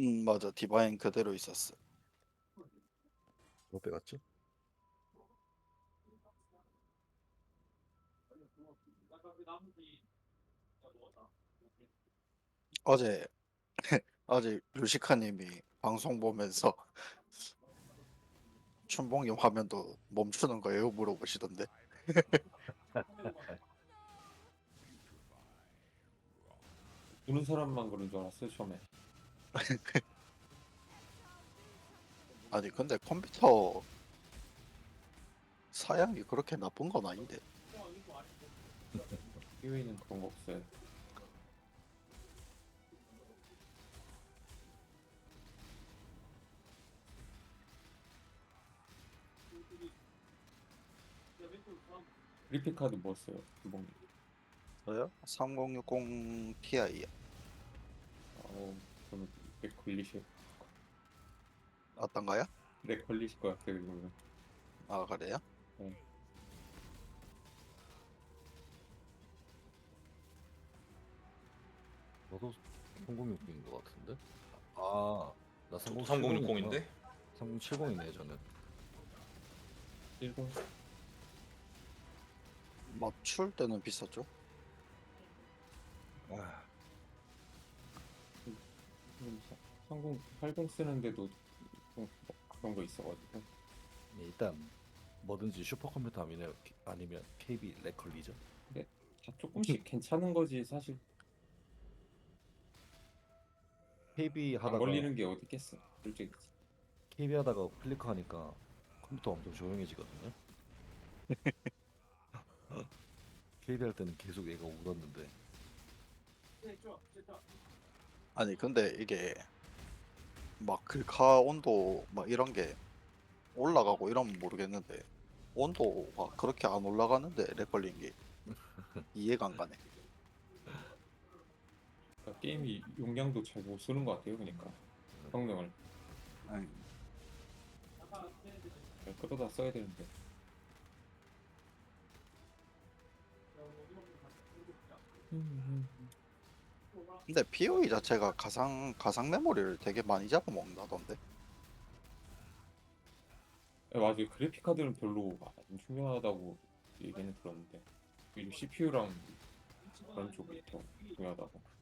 음 맞아 디바인 그대로 있었어. 뭐 빼갔지? 어제 어제 루시카님이 방송 보면서 춘봉님 화면도 멈추는 거예요 물어보시던데. 보는 사람만 그런 줄 알았어요 처음에. 아니 근데 컴퓨터 사양이 그렇게 나쁜 건 아닌데. POE는 그런 거 없어요. 리피 카드 뭐 써요? 기본. 저요? 3060 Ti야. 어, 저는 렉 걸리실, 어떤가요? 렉 걸리실 것 같아요 이거는. 아 그래요? 너도 3060인 것 같은데? 아, 나 3060인데? 3070이네 저는. 10. 맞출 때는 비쌌죠? 30, 80 쓰는데도 좀 그런 거 있어가지고. 네, 일단 뭐든지 슈퍼컴퓨터 아니면 아니면 KB 렉 걸리죠. 다 조금씩 괜찮은 거지 사실 KB 안 하다가 걸리는 게 어디 있겠어 솔직히 KB 하다가 클릭하니까 컴퓨터 엄청 조용해지거든요. KB 할 때는 계속 얘가 울었는데 아니 근데 이게 막 글카 온도 막 이런 게 올라가고 이러면 모르겠는데 온도가 그렇게 안 올라가는데 렉 걸린 게 이해가 안 가네. 그러니까 게임이 용량도 잘 못 쓰는 것 같아요 그러니까. 성능을. 아니, 잘 끌어다 써야 되는데 근데 POE 자체가 가상 가상 메모리를 되게 많이 잡아먹는다던데. 네, 맞아요 그래픽 카드는 별로 안 중요하다고 얘기는 들었는데. 오히려 CPU랑 그런 쪽이 더 중요하다고